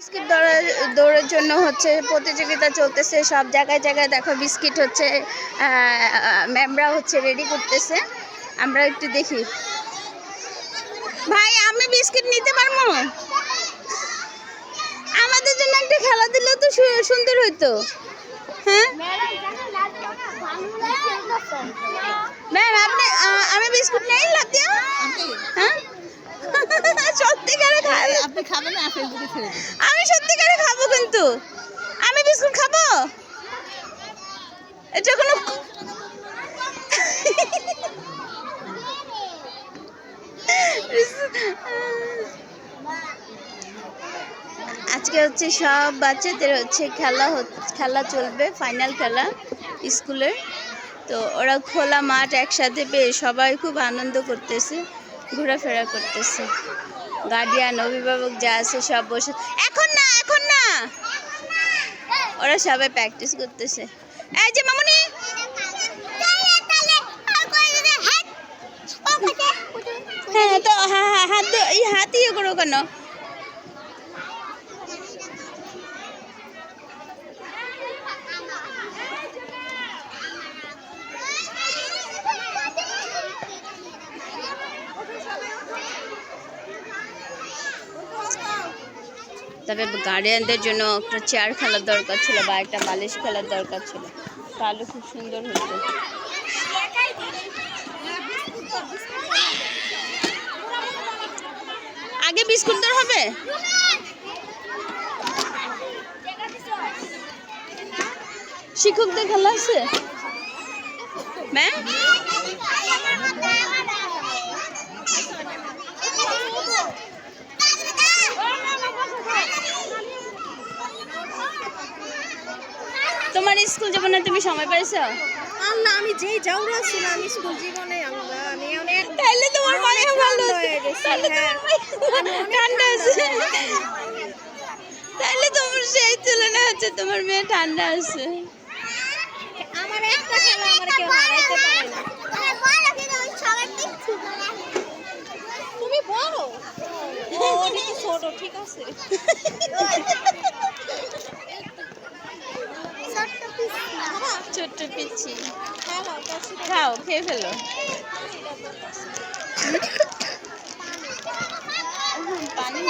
Biscuit দৌড়ের দৌড়ের জন্য হচ্ছে প্রতিযোগিতা চলতেছে, সব জায়গায় জায়গায় দেখো বিস্কিট হচ্ছে ম্যামরা হচ্ছে রেডি করতেছে। আমরা একটু দেখি। ভাই, আমি বিস্কিট নিতে পারব? আমাদের জন্য একটা খেলা দিলেও তো সুন্দর হইতো। হ্যাঁ? ম্যাম, আপনি আমি বিস্কুট নেই লাতিয়া হ্যাঁ? আপনি খাবেন না ফেসবুকে ছেড়ে আমি সত্যিকারে খাব কিন্তু। আমি বিস্কুট খাব? এটা কোনো আজকে হচ্ছে সব বাচ্চাদের হচ্ছে খেলা খেলা চলবে ফাইনাল খেলা স্কুলের। তো ওরা খোলা মাঠ একসাথে পেয়ে সবাই খুব আনন্দ করতেছে ঘোরাফেরা করতেছে। গার্ডিয়ান, অভিভাবক যা আছে সব বসে। এখন না এখন না। ওরা সবাই প্র্যাকটিস করতেছে। এই যে মামুনি। হ্যাঁ তো হাত হাত ইয়ে করো কেন? তবে গার্ডিয়ানদের জন্য একটা চেয়ার খেলার দরকার ছিল বা একটা বালিশ খেলার দরকার ছিল। তাহলে খুব সুন্দর হতো। আগে বিস্কুট দর হবে? শিক্ষকদের খেলা আছে? ম্যাম? তোমার স্কুল জীবনে তুমি সময় পাইছো আল্লাহ আমি যেই যাওরা ছিলাম আমি স্কুল জীবনে আল্লাহ আমি অনেক তাহলে তোমার মনে ভালো তাহলে হ্যাঁ। ঠান্ডা আছে। তাহলে তোমার সেই তুলনা হচ্ছে তোমার মেয়ে ঠান্ডা আছে। আমার একটা খেলা আমার কেউ হারাইতে পারে না। তুমি তো ছোট ঠিক আছে। ছোট্ট পিচ্ছি। খাও খেয়ে ফেলো। পানি